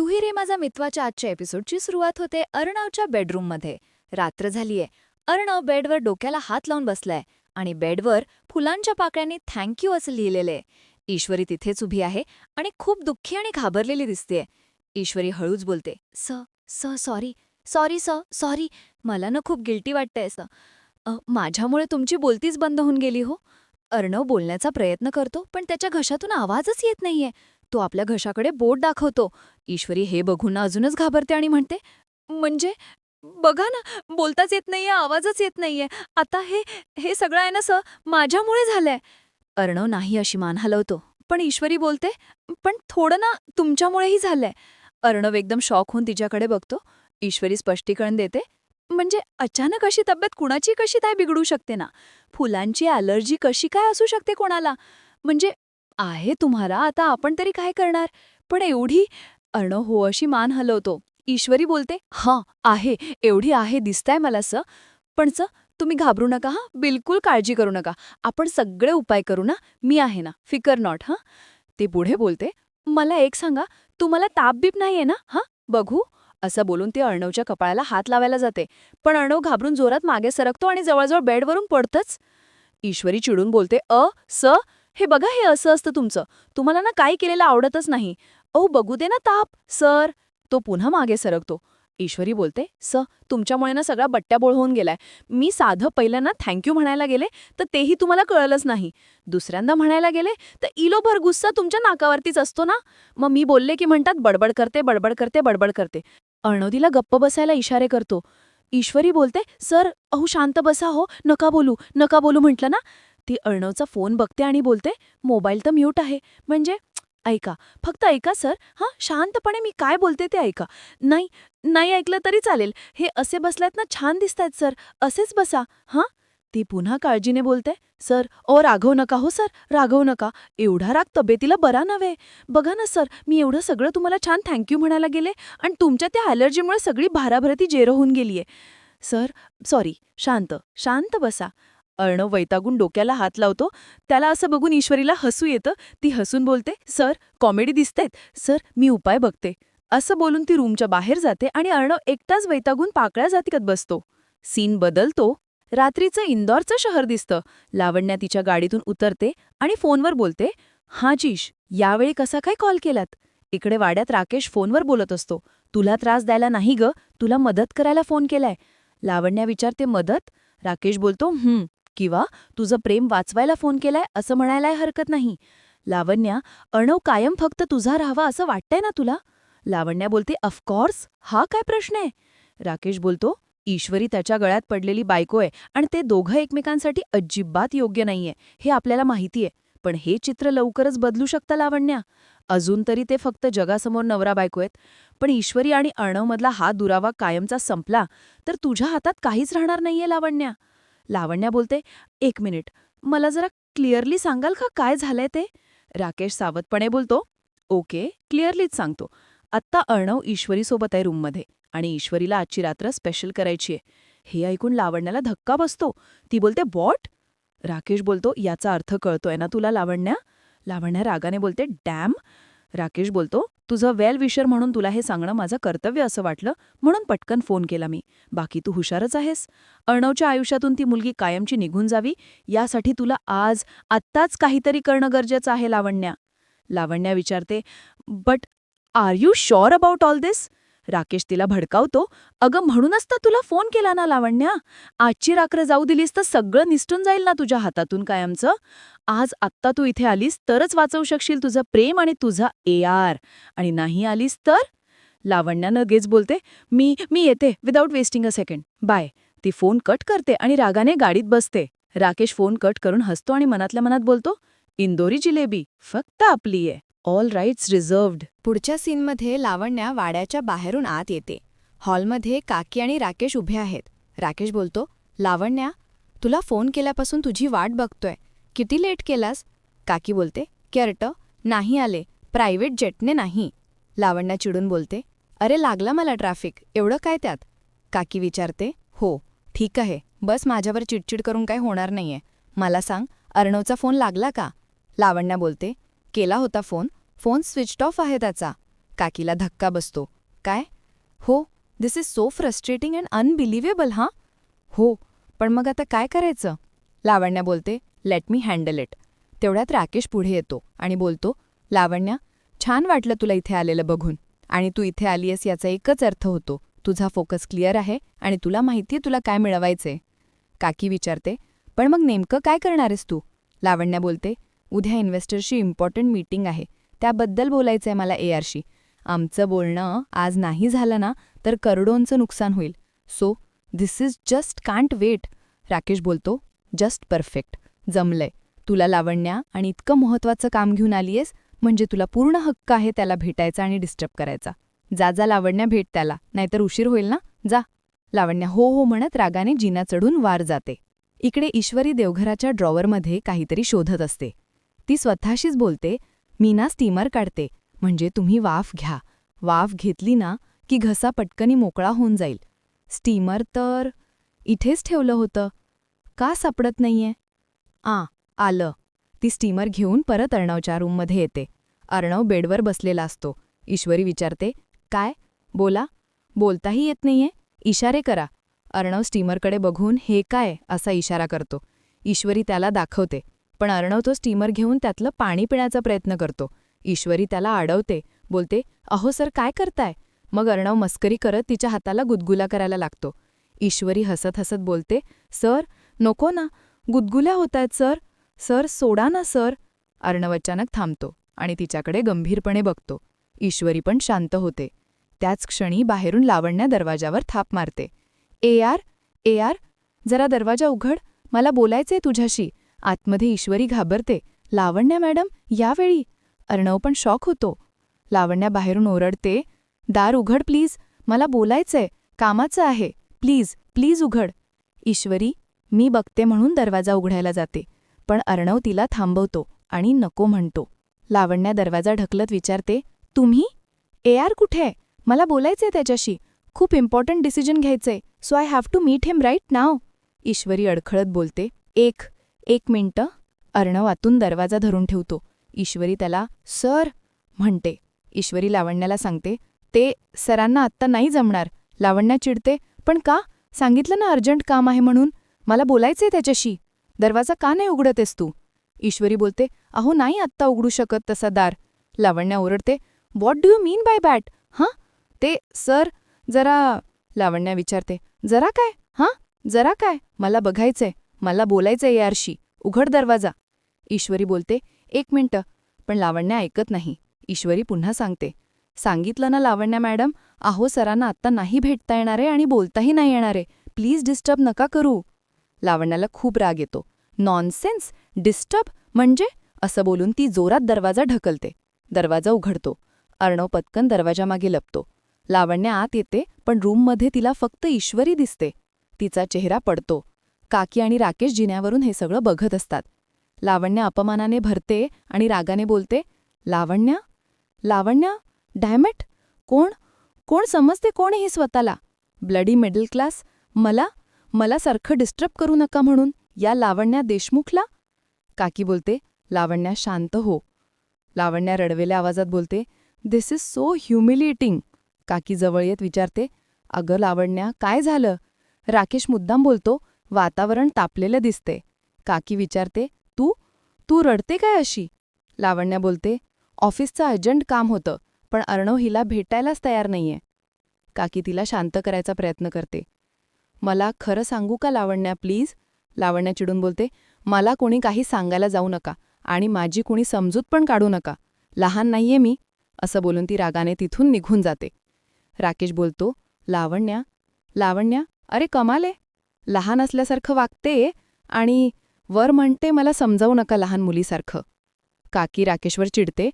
तुही रे माझा मित्वाच्या आजच्या एपिसोडची सुरुवात होते अर्णवच्या बेडरूममध्ये. रात्र झालीये. अर्णव बेडवर डोक्याला हात लावून बसलाय आणि बेडवर फुलांच्या पाकळ्यांनी थँक्यू असं लिहिलेलंय. ईश्वरी तिथेच उभी आहे आणि खूप दुःखी आणि घाबरलेली दिसतेय. ईश्वरी हळूच बोलते स स सॉरी सॉरी स सॉरी मला ना खूप गिल्टी वाटतंय स. माझ्यामुळे तुमची बोलतीच बंद होऊन गेली हो. अर्णव बोलण्याचा प्रयत्न करतो पण त्याच्या घशातून आवाजच येत नाहीये. तो आपल्या घशाकडे बोट दाखवतो. ईश्वरी हे बघून अजूनच घाबरते आणि म्हणते म्हणजे? बघा ना बोलताच येत नाहीये आवाजच येत नाहीये. आता हे हे सगळं आहे ना स माझ्यामुळे झालंय. अर्णव नाही अशी मान हलवतो. पण ईश्वरी बोलते पण थोडं ना तुमच्यामुळेही झालंय. अर्णव एकदम शॉक होऊन तिच्याकडे बघतो. ईश्वरी स्पष्टीकरण देते म्हणजे अचानक अशी तब्येत कुणाची कशी काय बिघडू शकते ना? फुलांची ॲलर्जी कशी काय असू शकते कोणाला? म्हणजे आहे तुम्हाला आता आपण तरी काय करणार? पण एवढी अर्णव हो अशी मान हलवतो. ईश्वरी बोलते हां आहे एवढी आहे दिसताय मला स. पण स तुम्ही घाबरू नका हां बिलकुल काळजी करू नका. आपण सगळे उपाय करू ना मी आहे ना फिकर नॉट हां. ते पुढे बोलते मला एक सांगा तुम्हाला ताप बीप नाहीये ना हां बघू. असं बोलून ते अर्णवच्या कपाळाला हात लावायला जाते. पण अर्णव घाबरून जोरात मागे सरकतो आणि जवळजवळ बेडवरून पडतच. ईश्वरी चिडून बोलते अ स हे बघा हे असं असतं तुमचं. तुम्हाला ना काही केलेलं आवडतच नाही. अहो बघू दे ना ताप. सर तो पुन्हा मागे सरकतो. ईश्वरी बोलते स तुमच्यामुळे ना सगळा बट्ट्याबोळ होऊन गेलाय. मी साधं पहिलं ना थँक्यू म्हणायला गेले तर तेही तुम्हाला कळलंच नाही. दुसऱ्यांदा म्हणायला गेले तर इलोभर गुस्सा तुमच्या नाकावरतीच असतो ना? मग मी बोलले की म्हणतात बडबड करते बडबड करते बडबड करते. अर्णवतीला गप्प बसायला इशारे करतो. ईश्वरी बोलते सर अहो शांत बसा हो. नका बोलू नका बोलू म्हटलं ना? ती अर्णवचा फोन बघते आणि बोलते मोबाईल तर म्यूट आहे. म्हणजे ऐका फक्त ऐका सर. हां शांतपणे मी काय बोलते ते ऐका. नाही नाही ऐकलं तरी चालेल. हे असे बसल्यात ना छान दिसतायत सर. असेच बसा. हां? ती पुन्हा काळजीने बोलते सर ओ राघव नका हो सर. राघव नका. एवढा राग तब्येतीला बरा नव्हे. बघा ना सर मी एवढं सगळं तुम्हाला छान थँक्यू म्हणायला गेले आणि तुमच्या त्या ॲलर्जीमुळे सगळी भाराभरती जेरो होऊन गेलीये. Sir sorry. शांत. शांत बसा. अर्णव वैतागून डोक्याला हात लावतो. त्याला असं बघून ईश्वरीला हसू येतं. ती हसून बोलते सर कॉमेडी दिसतायत. सर मी उपाय बघते. असं बोलून ती रूमच्या बाहेर जाते आणि अर्णव एकटाच वैतागून पाकळ्या जातीकत बसतो. सीन बदलतो. रात्रीचं इंदौरचं शहर दिसतं. लावण्या तिच्या गाडीतून उतरते आणि फोनवर बोलते हां जीश यावेळी कसा काय कॉल केलात? इकडे वाड्यात राकेश फोनवर बोलत असतो. तुला त्रास द्यायला नाही ग. तुला मदत करायला फोन केलाय. लावण्या विचारते मदत? राकेश बोलतो हं. किंवा तुझं प्रेम वाचवायला फोन केलाय असं म्हणायलाही हरकत नाही. लावण्या अणव कायम फक्त तुझा राहावा असं वाटतंय ना तुला? लावण्या बोलते ऑफकोर्स हा काय प्रश्न आहे? राकेश बोलतो ईश्वरी त्याच्या गळ्यात पडलेली बायको आहे आणि ते दोघं एकमेकांसाठी अजिबात योग्य नाहीये हे आपल्याला माहितीये पण हे चित्र लवकरच बदलू शकतं लावण्या. अजून तरी ते फक्त जगासमोर नवरा बायको आहेत. पण ईश्वरी आणि अर्णवमधला हा दुरावा कायमचा संपला तर तुझ्या हातात काहीच राहणार नाहीये लावण्या. लावण्या बोलते एक मिनिट मला जरा क्लिअरली सांगाल का काय झालंय ते? राकेश सावधपणे बोलतो ओके क्लिअरलीच सांगतो. आत्ता अर्णव ईश्वरीसोबत आहे रूममध्ये आणि ईश्वरीला आजची रात्र स्पेशल करायची आहे. हे ऐकून लावण्याला धक्का बसतो. ती बोलते बॉट? राकेश बोलतो याचा अर्थ कळतोय ना तुला लावण्या? लावण्या रागाने बोलते डॅम? राकेश बोलतो तुझं वेल विशर म्हणून तुला हे सांगणं माझं कर्तव्य असं वाटलं म्हणून पटकन फोन केला मी. बाकी तू हुशारच आहेस. अर्णवच्या आयुष्यातून ती मुलगी कायमची निघून जावी यासाठी तुला आज आत्ताच काहीतरी करणं गरजेचं आहे लावण्या. लावण्या विचारते but are you sure about all this Rakesh तिला भडकावतो अगं म्हणूनच तर तुला फोन केला ना लावण्या. आजची रात्र जाऊ दिलीस तर सगळं निसटून जाईल ना तुझ्या हातातून कायमचं आज आत्ता तू इथे आलीस तरच वाचवू शकशील तुझं प्रेम आणि तुझा ए आर आणि नाही आलीस तर? लावण्यानं गेच बोलते मी मी येते without wasting a second bye ती फोन कट करते आणि रागाने गाडीत बसते. राकेश फोन कट करून हसतो आणि मनातल्या मनात बोलतो इंदोरी जिलेबी फक्त आपली आहे ऑल राईट्स रिझर्व्ड पुढच्या सीनमध्ये लावण्या वाड्याच्या बाहेरून आत येते. हॉलमध्ये काकी आणि राकेश उभे आहेत. राकेश बोलतो लावण्या तुला फोन केल्यापासून तुझी वाट बघतोय. किती लेट केलास? काकी बोलते कर्ट नाही आले. प्रायव्हेट जेटने नाही. लावण्या चिडून बोलते अरे लागला मला ट्रॅफिक. एवढं काय त्यात? काकी विचारते हो ठीक आहे. बस माझ्यावर चिडचिड करून काय होणार नाहीये. मला सांग अर्णवचा फोन लागला का? लावण्या बोलते केला होता फोन फोन स्विच्ड ऑफ आहे त्याचा. काकीला धक्का बसतो. काय? हो this is so frustrating and unbelievable हां? हो पण मग आता काय करायचं? लावण्या बोलते लेट मी हँडल इट तेवढ्यात राकेश पुढे येतो आणि बोलतो लावण्या छान वाटलं तुला इथे आलेलं बघून. आणि तू इथे आलीयस याचा एकच अर्थ होतो. तुझा फोकस क्लिअर आहे आणि तुला माहितीये तुला काय मिळवायचंय. काकी विचारते पण मग नेमकं काय करणारेस तू? लावण्या बोलते उद्या इन्व्हेस्टरशी इम्पॉर्टंट मीटिंग आहे. त्याबद्दल बोलायचंय मला ए आरशी आमचं बोलणं आज नाही झालं ना तर करोडोंचं नुकसान होईल. So this is just can't wait Rakesh बोलतो जस्ट परफेक्ट जमलंय. तुला लावण्या आणि इतकं महत्त्वाचं काम घेऊन आलीयस म्हणजे तुला पूर्ण हक्क आहे त्याला भेटायचा आणि डिस्टर्ब करायचा. जा जा लावण्या भेट त्याला. नाहीतर उशीर होईल ना? जा. लावण्या हो हो म्हणत रागाने जिना चढून वार जाते. इकडे ईश्वरी देवघराच्या ड्रॉवरमध्ये काहीतरी शोधत असते. ती स्वतःशीच बोलते मी ना स्टीमर काढते म्हणजे तुम्ही वाफ घ्या. वाफ घेतली ना की घसा पटकनी मोकळा होऊन जाईल. स्टीमर तर इथेच ठेवलं होतं. का सापडत नाहीये? आ आलं. ती स्टीमर घेऊन परत अर्णवच्या रूममध्ये येते. अर्णव बेडवर बसलेला असतो. ईश्वरी विचारते काय? बोला. बोलताही येत नाहीये? इशारे करा. अर्णव स्टीमरकडे बघून हे काय? असा इशारा करतो. ईश्वरी त्याला दाखवते. पण अर्णव तो स्टीमर घेऊन त्यातलं पाणी पिण्याचा प्रयत्न करतो. ईश्वरी त्याला अडवते बोलते अहो सर काय करताय? मग अर्णव मस्करी करत तिच्या हाताला गुदगुला करायला लागतो. ईश्वरी हसत हसत बोलते सर नको ना गुदगुल्या होतायत सर. सर सोडा ना सर. अर्णव अचानक थांबतो आणि तिच्याकडे गंभीरपणे बघतो. ईश्वरी पण शांत होते. त्याच क्षणी बाहेरून लावण्या दरवाजावर थाप मारते. ए आर ए आर जरा दरवाजा उघड. मला बोलायचंय तुझ्याशी. आतमध्ये ईश्वरी घाबरते. लावण्या मॅडम यावेळी. अर्णव पण शॉक होतो. लावण्या बाहेरून ओरडते. दार उघड प्लीज. मला बोलायचंय. कामाचं आहे. प्लीज प्लीज उघड. ईश्वरी मी बघते म्हणून दरवाजा उघडायला जाते. पण अर्णव तिला थांबवतो आणि नको म्हणतो. लावण्या दरवाजा ढकलत विचारते तुम्ही? ए आर कुठे आहे? मला बोलायचंय त्याच्याशी. खूप इम्पॉर्टंट डिसिजन घ्यायचंय. So I have to meet him right नाव ईश्वरी अडखळत बोलते एक एक मिनटं अर्णव आतून दरवाजा धरून ठेवतो. ईश्वरी त्याला सर म्हणते. ईश्वरी लावण्याला सांगते ते सरांना आत्ता नाही जमणार. लावण्या चिडते. पण का? सांगितलं ना अर्जंट काम आहे म्हणून. मला बोलायचंय त्याच्याशी. दरवाजा का नाही उघडतेस तू? ईश्वरी बोलते अहो नाही आत्ता उघडू शकत तसा दार. लावण्या ओरडते what do you mean by bat हां? ते सर जरा लावण्या विचारते जरा काय? हां? जरा काय? मला बघायचंय. मला बोलायचंय यारशी उघड दरवाजा. ईश्वरी बोलते एक मिनिटं. पण लावण्या ऐकत नाही. ईश्वरी पुन्हा सांगते सांगितलं ना लावण्या मॅडम अहो सरांना आत्ता नाही भेटता येणारे आणि बोलताही नाही येणारे. प्लीज डिस्टर्ब नका करू. लावण्याला खूप राग येतो. नॉनसेन्स? डिस्टर्ब? म्हणजे? असं बोलून ती जोरात दरवाजा ढकलते. दरवाजा उघडतो. अर्णव पत्कन दरवाजामागे लपतो. लावण्या आत येते पण रूममध्ये तिला फक्त ईश्वरी दिसते. तिचा चेहरा पडतो. काकी आणि राकेश जिन्यावरून हे सगळं बघत असतात. लावण्या अपमानाने भरते आणि रागाने बोलते लावण्या? लावण्या? डायमेट कोण? कोण समजते कोण ही हे स्वतःला? ब्लडी मिडल क्लास मला? मला सारखं डिस्टर्ब करू नका म्हणून या लावण्या देशमुखला? काकी बोलते लावण्या शांत हो. लावण्या रडवेल्या आवाजात बोलते दिस इज सो ह्युमिलिएटिंग काकी जवळ येत विचारते अगं लावण्या काय झालं? राकेश मुद्दाम बोलतो वातावरण तापलेलं दिसते. काकी विचारते तू? तू रडते काय अशी? लावण्या बोलते ऑफिसचं अर्जंट काम होतं पण अर्णव हिला भेटायलाच तयार नाहीये. काकी तिला शांत करायचा प्रयत्न करते. मला खरं सांगू का लावण्या प्लीज? लावण्या चिडून बोलते मला कोणी काही सांगायला जाऊ नका आणि माझी कोणी समजूत पण काढू नका. लहान नाहीये मी असं बोलून ती रागाने तिथून निघून जाते. राकेश बोलतो लावण्या लावण्या अरे कमाले लहान असल्यासारखं वागते आणि वर म्हणते मला समजावू नका लहान मुलीसारखं. काकी राकेशवर चिडते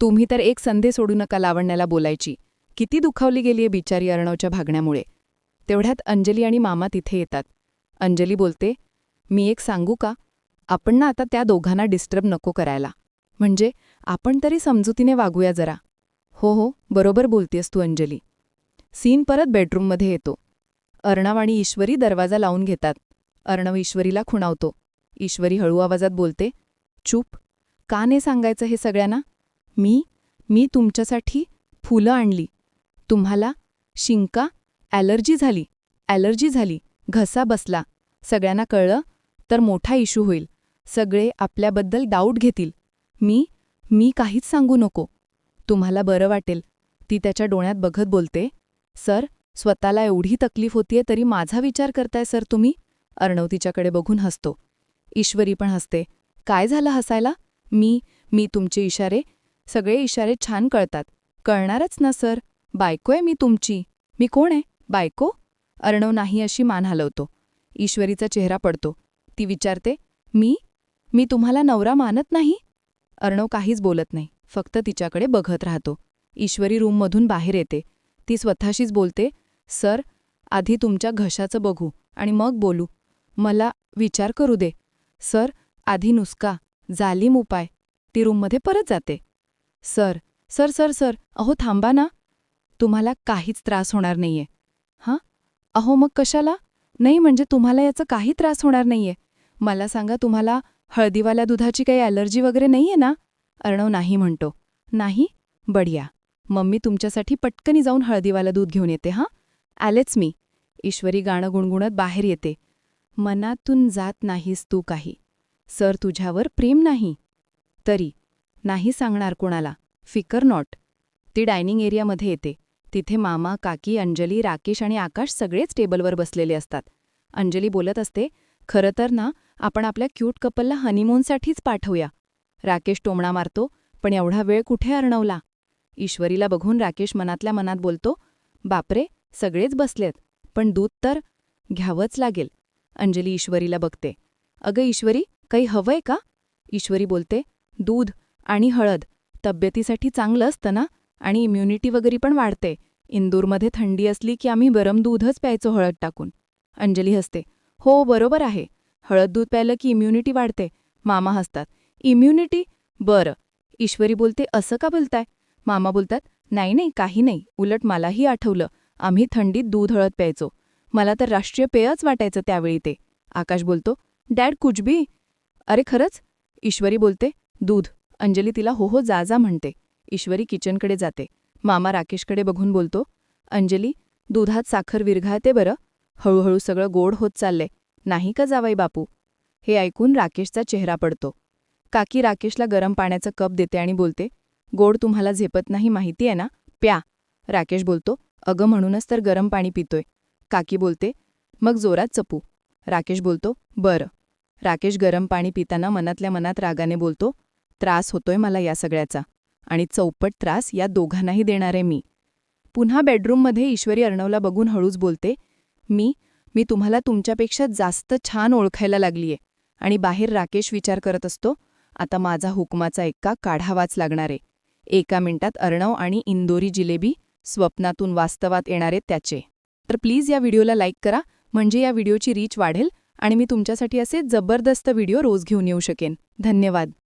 तुम्ही तर एक संधे सोडू नका लावण्याला बोलायची. किती दुखावली गेलीये बिचारी अर्णवच्या भागण्यामुळे. तेवढ्यात अंजली आणि मामा तिथे येतात. अंजली बोलते मी एक सांगू का? आपण ना आता त्या दोघांना डिस्टर्ब नको करायला. म्हणजे आपण तरी समजुतीने वागूया जरा. हो हो बरोबर बोलतेस तू अंजली. सीन परत बेडरूममध्ये येतो. अर्णव आणि ईश्वरी दरवाजा लावून घेतात. अर्णव ईश्वरीला खुणावतो. ईश्वरी हळू आवाजात बोलते चूप. का नाही सांगायचं हे सगळ्यांना? मी मी तुमच्यासाठी फुलं आणली. तुम्हाला शिंका ॲलर्जी झाली. ॲलर्जी झाली. घसा बसला. सगळ्यांना कळलं तर मोठा इशू होईल. सगळे आपल्याबद्दल डाऊट घेतील. मी मी काहीच सांगू नको. तुम्हाला बरं वाटेल. ती त्याच्या डोळ्यात बघत बोलते सर स्वतःला एवढी तकलीफ होतीये तरी माझा विचार करताय सर तुम्ही? अर्णव तिच्याकडे बघून हसतो. ईश्वरी पण हसते. काय झालं हसायला? मी मी तुमचे इशारे? सगळे इशारे छान कळतात. कळणारच ना सर. बायको आहे मी तुमची. मी कोण आहे? बायको? अर्णव नाही अशी मान हलवतो. ईश्वरीचा चेहरा पडतो. ती विचारते मी? मी तुम्हाला नवरा मानत नाही? अर्णव काहीच बोलत नाही. फक्त तिच्याकडे बघत राहतो. ईश्वरी रूममधून बाहेर येते. ती स्वतःशीच बोलते सर आधी तुमच्या घशाचं बघू आणि मग बोलू. मला विचार करू दे. सर आधी नुसका जालीम उपाय. ती रूममध्ये परत जाते. सर सर सर सर अहो थांबा ना. तुम्हाला काहीच त्रास होणार नाहीये. हां? अहो मग कशाला? नाही म्हणजे तुम्हाला याचा काही त्रास होणार नाहीये. मला सांगा तुम्हाला हळदीवाल्या दुधाची काही ॲलर्जी वगैरे नाहीये ना? अर्णव नाही म्हणतो. नाही? बढिया. मम्मी तुमच्यासाठी पटकनी जाऊन हळदीवाला दूध घेऊन येते हां? आलेच मी. ईश्वरी गाणं गुणगुणत बाहेर येते. मनातून जात नाहीस तू काही. सर तुझ्यावर प्रेम नाही. तरी नाही सांगणार कोणाला. फिकर नॉट. ती डायनिंग एरियामध्ये येते. तिथे मामा काकी अंजली राकेश आणि आकाश सगळेच टेबलवर बसलेले असतात. अंजली बोलत असते खरं तर ना आपण आपल्या क्यूट कपलला हनीमूनसाठीच पाठवूया. राकेश टोमणा मारतो पण एवढा वेळ कुठे अर्णवला? ईश्वरीला बघून राकेश मनातल्या मनात बोलतो बापरे सगळेच बसलेत. पण दूध तर घ्यावंच लागेल. अंजली ईश्वरीला बघते. अगं ईश्वरी काही हवंय का? ईश्वरी बोलते दूध आणि हळद. तब्येतीसाठी चांगलं असतं ना? आणि इम्युनिटी वगैरे पण वाढते. इंदूरमध्ये थंडी असली की आम्ही गरम दूधच प्यायचो हळद टाकून. अंजली हसते. हो बरोबर आहे. हळद दूध प्यायलं की इम्युनिटी वाढते. मामा हसतात. इम्युनिटी बरं. ईश्वरी बोलते असं का बोलताय? मामा बोलतात नाही नाही काही नाही. उलट मलाही आठवलं. आम्ही थंडीत दूध हळद प्यायचो. मला तर राष्ट्रीय पेयच वाटायचं त्यावेळी ते. आकाश बोलतो डॅड कुजबी. अरे खरंच? ईश्वरी बोलते दूध. अंजली तिला हो हो जा जा म्हणते. ईश्वरी किचनकडे जाते. मामा राकेशकडे बघून बोलतो अंजली दुधात साखर विरघळते बरं. हळूहळू सगळं गोड होत चालले नाही का जावाई बापू? हे ऐकून राकेशचा चेहरा पडतो. काकी राकेशला गरम पाण्याचा कप देते आणि बोलते गोड तुम्हाला झेपत नाही माहिती आहे ना? प्या. राकेश बोलतो अगं म्हणूनच तर गरम पाणी पितोय. काकी बोलते मग जोरात चपू. राकेश बोलतो बरं. राकेश गरम पाणी पिताना मनातल्या मनात रागाने बोलतो त्रास होतोय मला या सगळ्याचा आणि चौपट त्रास या दोघांनाही देणारे मी. पुन्हा बेडरूममध्ये ईश्वरी अर्णवला बघून हळूच बोलते मी मी तुम्हाला तुमच्यापेक्षा जास्त छान ओळखायला लागलीये आणि बाहेर राकेश विचार करत असतो आता माझा हुकमाचा एक्का काढावाच लागणारे एका मिनिटात अर्णव आणि इंदोरी जिलेबी स्वप्नातून वास्तवात येणारे त्याचे. तर प्लीज या व्हिडिओला लाईक करा म्हणजे या व्हिडिओची रीच वाढेल आणि मी तुमच्यासाठी असे जबरदस्त व्हिडिओ रोज घेऊन येऊ शकेन. धन्यवाद.